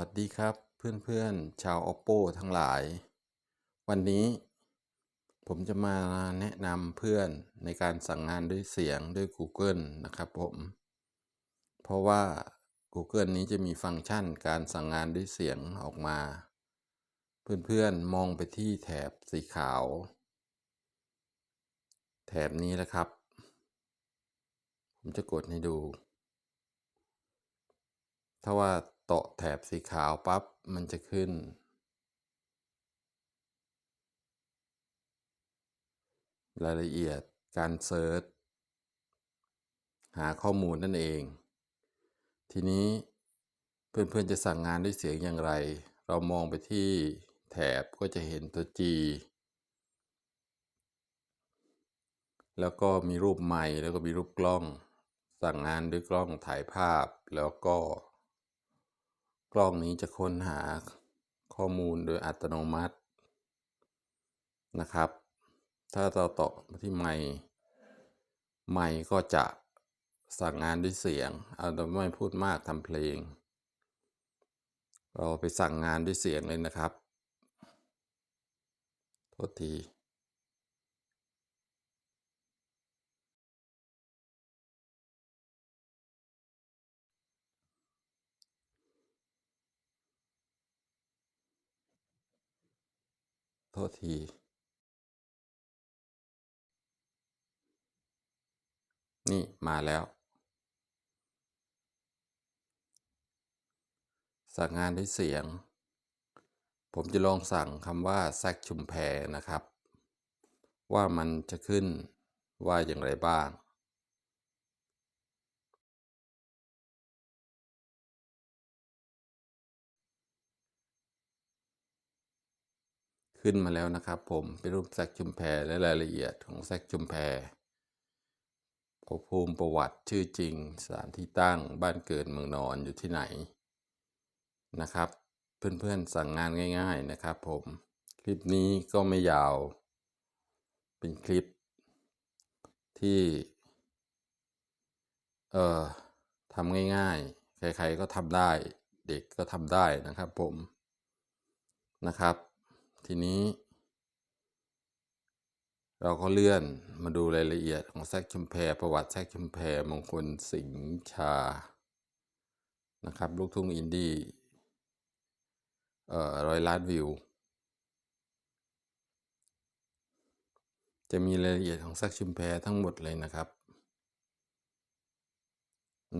วัสดีครับเพื่อนๆชาว oppo ทั้งหลาย วันนี้ผมจะมาแนะนำเพื่อนในการสั่งงานด้วยเสียงด้วย Google นะครับผม เพราะว่า Google นี้จะมีฟังก์ชันการสั่งงานด้วยเสียงออกมา เพื่อนๆมองไปที่แถบสีขาว แถบนี้แหละครับ ผมจะกดให้ดู ถ้าว่า เตะแถบสีขาวปั๊บมันจะขึ้น รายละเอียดการเซิร์ชหาข้อมูลนั่นเอง ทีนี้เพื่อนๆจะสั่งงานด้วยเสียงอย่างไร เรามองไปที่แถบก็จะเห็นตัว G แล้วก็มีรูปไมค์แล้วก็มีรูปกล้อง สั่งงานด้วยกล้องถ่ายภาพแล้วก็ กล้องนี้จะค้นหาข้อมูลโดยอัตโนมัตินะครับ ถ้าเราต่อที่ไมค์ไมค์ก็จะสั่งงานด้วยเสียงเอาแต่ไม่พูดมากทำเพลง เราไปสั่งงานด้วยเสียงเลยนะครับ โทษที โทษที นี่มาแล้ว สั่งงานด้วยเสียง ผมจะลองสั่งคำว่าแซกชุมแพนะครับ ว่ามันจะขึ้นว่าอย่างไรบ้าง ขึ้นมาแล้วนะครับ ผมเป็นรูปแซกชุมแพและรายละเอียดของแซกชุมแพภพภูมิประวัติชื่อจริงสถานที่ตั้งบ้านเกิดเมืองนอนอยู่ที่ไหนนะครับ เพื่อนๆสั่งงานง่าย ๆนะครับ ผมคลิปนี้ก็ไม่ยาว เป็นคลิปที่เอ่อทำง่ายๆ ใครๆก็ทำได้ เด็กก็ทำได้นะครับผมนะครับ ทีนี้ เราก็เลื่อนมาดูรายละเอียดของแซกชุมแพรประวัติแซกชุมแพรมงคลสิงห์ชานะครับ ลูกทุ่งอินดี้เอ่อร้อยล้านวิว จะมีรายละเอียดของแซกชุมแพรทั้งหมดเลยนะครับ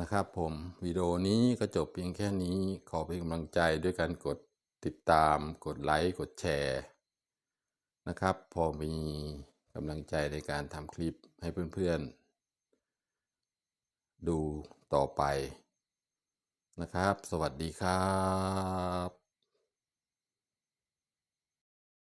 นะครับผมวิดีโอนี้ก็จบเพียงแค่นี้ขอเป็นกำลังใจด้วยการกด ติดตามกดไลค์กดแชร์นะครับ พอมีกำลังใจในการทำคลิปให้เพื่อนๆ ดูต่อไปนะครับ สวัสดีครับ